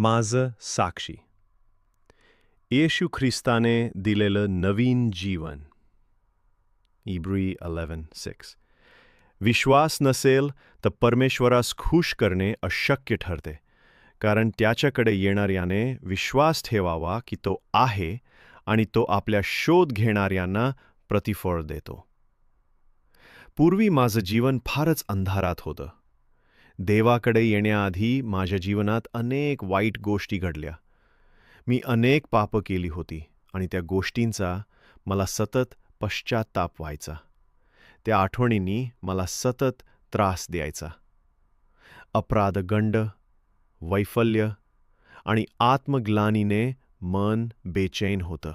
माझं साक्षी. येशू ख्रिस्ताने दिलेलं नवीन जीवन. इब्री eleven six विश्वास नसेल तर परमेश्वरास खुश करणे अशक्य ठरते कारण त्याच्याकडे येणाऱ्याने विश्वास ठेवावा की तो आहे आणि तो आपल्या शोध घेणाऱ्यांना प्रतिफळ देतो. पूर्वी माझं जीवन फारच अंधारात होतं. देवाकडे येण्याआधी माझ्या जीवनात अनेक वाईट गोष्टी घडल्या. मी अनेक पापं केली होती आणि त्या गोष्टींचा मला सतत पश्चात्ताप व्हायचा. त्या आठवणींनी मला सतत त्रास द्यायचा. अपराधगंड वैफल्य आणि आत्मग्लानीने मन बेचैन होतं.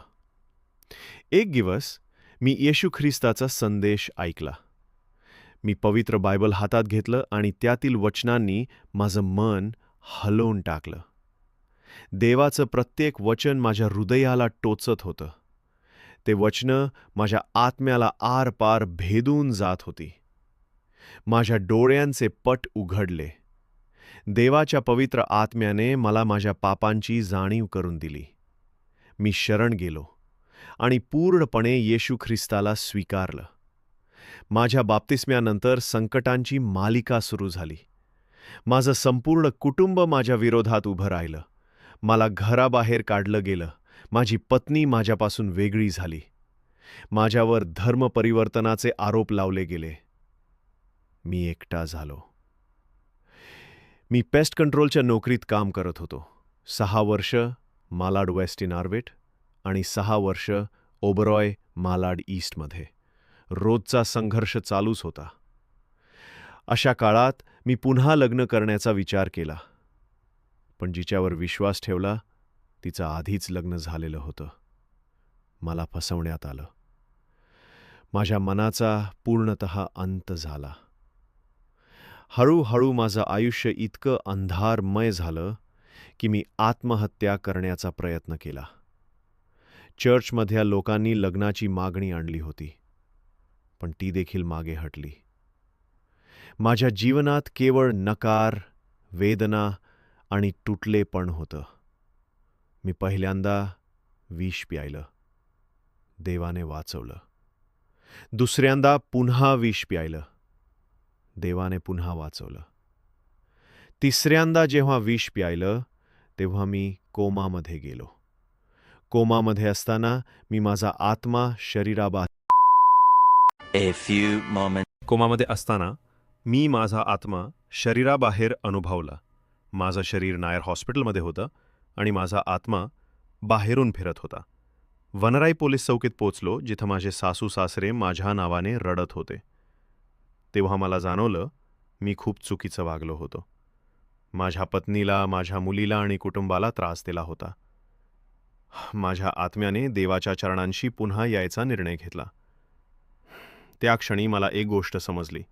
एक दिवस मी येशू ख्रिस्ताचा संदेश ऐकला. मी पवित्र बायबल हातात घेतलं आणि त्यातील वचनांनी माझं मन हलवून टाकलं. देवाचं प्रत्येक वचन माझ्या हृदयाला टोचत होतं. ते वचनं माझ्या आत्म्याला आरपार भेदून जात होती. माझ्या डोळ्यांचे पट उघडले. देवाच्या पवित्र आत्म्याने मला माझ्या पापांची जाणीव करून दिली. मी शरण गेलो आणि पूर्णपणे येशू ख्रिस्ताला स्वीकारलं. माझ्या बाप्तिस्म्यानंतर संकटांची मालिका सुरू झाली. माझं संपूर्ण कुटुंब माझ्या विरोधात उभं राहिलं. मला घराबाहेर काढलं गेलं. माझी पत्नी माझ्यापासून वेगळी झाली. माझ्यावर धर्मपरिवर्तनाचे आरोप लावले गेले. मी एकटा झालो. मी पेस्ट कंट्रोलच्या नोकरीत काम करत होतो. सहा वर्ष मालाड वेस्ट इन आर्वेट आणि सहा वर्ष ओबरॉय मालाड ईस्टमध्ये. रोजचा संघर्ष चालूच होता. अशा काळात मी पुन्हा लग्न करण्याचा विचार केला. पण जिच्यावर विश्वास ठेवला तिचं आधीच लग्न झालेलं होतं. मला फसवण्यात आलं. माझ्या मनाचा पूर्णत अंत झाला. हळूहळू माझं आयुष्य इतकं अंधारमय झालं की मी आत्महत्या करण्याचा प्रयत्न केला. चर्चमधल्या लोकांनी लग्नाची मागणी आणली होती. पण ती देखील मागे हटली. माझ्या जीवनात केवळ नकार वेदना आणि तुटलेपण होतं. मी पहिल्यांदा विष प्यायलं. देवाने वाचवलं. दुसऱ्यांदा पुन्हा विष प्यायलं. देवाने पुन्हा वाचवलं. तिसऱ्यांदा जेव्हा विष प्यायलं तेव्हा मी कोमामध्ये गेलो. कोमामध्ये असताना मी माझा आत्मा शरीराबा A few moments. कोमामध्ये असताना मी माझा आत्मा शरीराबाहेर अनुभवला. माझं शरीर नायर हॉस्पिटलमध्ये होतं आणि माझा आत्मा बाहेरून फिरत होता. वनराई पोलीस चौकीत पोचलो जिथं माझे सासू सासरे माझ्या नावाने रडत होते. तेव्हा मला जाणवलं मी खूप चुकीचं वागलो होतो. माझ्या पत्नीला माझ्या मुलीला आणि कुटुंबाला त्रास दिला होता. माझ्या आत्म्याने देवाच्या चरणांशी पुन्हा यायचा निर्णय घेतला. त्या क्षणी मला एक गोष्ट समजली.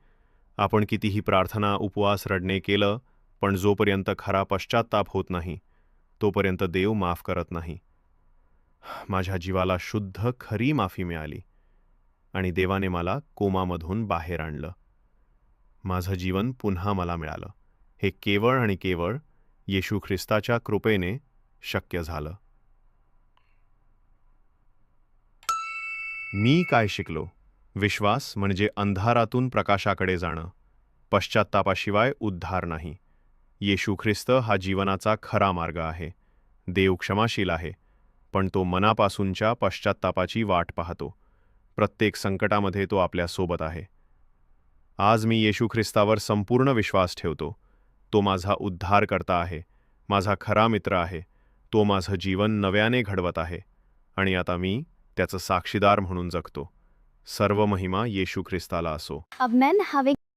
आपण कितीही प्रार्थना उपवास रडणे केलं पण जोपर्यंत खरा पश्चात्ताप होत नाही तोपर्यंत देव माफ करत नाही. माझ्या जीवाला शुद्ध खरी माफी मिळाली आणि देवाने मला कोमामधून बाहेर आणलं. माझं जीवन पुन्हा मला मिळालं. हे केवळ आणि केवळ येशू ख्रिस्ताच्या कृपेने शक्य झालं. मी काय शिकलो? विश्वास म्हणजे अंधारातून प्रकाशाकडे जाणं. पश्चात्तापाशिवाय उद्धार नाही. येशू ख्रिस्त हा जीवनाचा खरा मार्ग आहे. देव क्षमाशील आहे. पण तो मनापासूनच्या पश्चात्तापाची वाट पाहतो. प्रत्येक संकटामध्ये तो आपल्यासोबत आहे. आज मी येशू ख्रिस्तावर संपूर्ण विश्वास ठेवतो. तो माझा उद्धार करता आहे. माझा खरा मित्र आहे. तो माझं जीवन नव्याने घडवत आहे. आणि आता मी त्याचं साक्षीदार म्हणून जगतो. सर्व महिमा येशू ख्रिस्ताला असो. अब men having